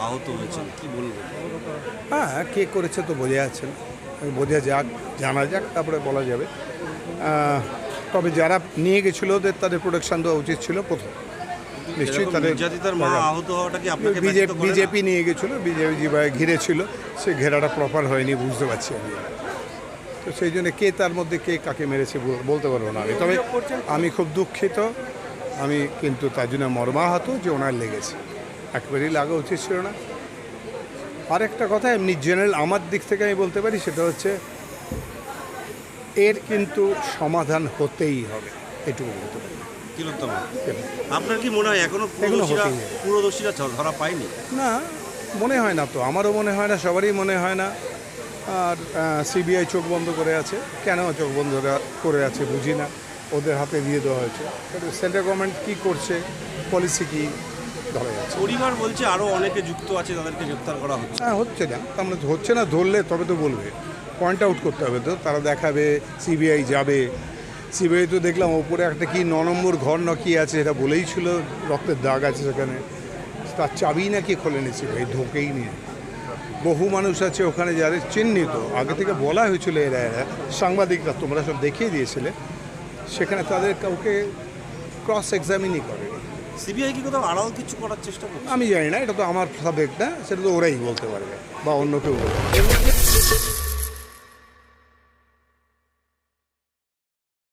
আহত হয়েছেন কি বলব হ্যাঁ কে করেছে তো বোঝা যাচ্ছে না। বোঝা যাক জানা যাক তারপরে বলা যাবে। তবে যারা নিয়ে গেছিল ওদের তাদের প্রোটেকশন দেওয়া উচিত ছিল প্রথম। নিশ্চয়ই তাদের আপনাকে বিজেপি নিয়ে গেছিল বিজেপি যেভাবে ঘিরেছিল সে ঘেরাটা প্রপার হয়নি বুঝতে পারছি আমি। তো সেই জন্য কে তার মধ্যে কে কাকে মেরেছে বল- বলতে পারব না আমি। তবে আমি খুব দুঃখিত আমি কিন্তু তার জন্য মর্মাহত যে ওনার লেগেছে। একবারই লাগা উচিত ছিল না। আর একটা কথা এমনি জেনারেল আমার দিক থেকে আমি বলতে পারি সেটা হচ্ছে এর কিন্তু সমাধান হতেই হবে এটুকু বলতে পারি। তিলোত্তমা আপনার কি মনে হয় এখনও পুরোদোষীরা ধ- ধরা পায়নি? না মনে হয় না তো আমারও মনে হয় না সবারই মনে হয় না। আর সিবিআই চোখ বন্ধ করে আছে। কেন চোখ বন্ধ করে আছে বুঝি না ওদের হাতে দিয়ে দেওয়া হয়েছে। সেন্ট্রাল গভর্নমেন্ট কী করছে পলিসি কী? ধরা যাচ্ছে পরিবার বলছে আরও অনেকে যুক্ত আছে তাদেরকে গ্রেপ্তার করা হচ্ছে। হ্যাঁ হচ্ছে না। তার মানে হচ্ছে না ধরলে তবে তো বলবে। পয়েন্ট আউট করতে হবে তো তারা দেখাবে সিবিআই যাবে। সিবিআই তো দেখলাম ওপরে একটা কি ন নম্বর ঘর না কি আছে এটা বলেই ছিল রক্তের দাগ আছে সেখানে। তার চাবি নাকি খোলেনি সিবিআই ঢোকেই নিয়ে বহু মানুষ আছে ওখানে যাদের চিহ্নিত। আগে থেকে বলা হয়েছিল এরা এরা। সাংবাদিকরা তোমরা সব দেখিয়ে দিয়েছিলে। সেখানে তাদের কাউকে ক্রস এক্সামিনই করেনি। সিবিআই কি কোথাও আড়াল কিছু করার চেষ্টা করছে? আমি জানি না, এটা তো আমার সাবজেক্ট না, সেটা তো ওরাই বলতে পারবে, বা অন্য কেউ বলতে পারবে।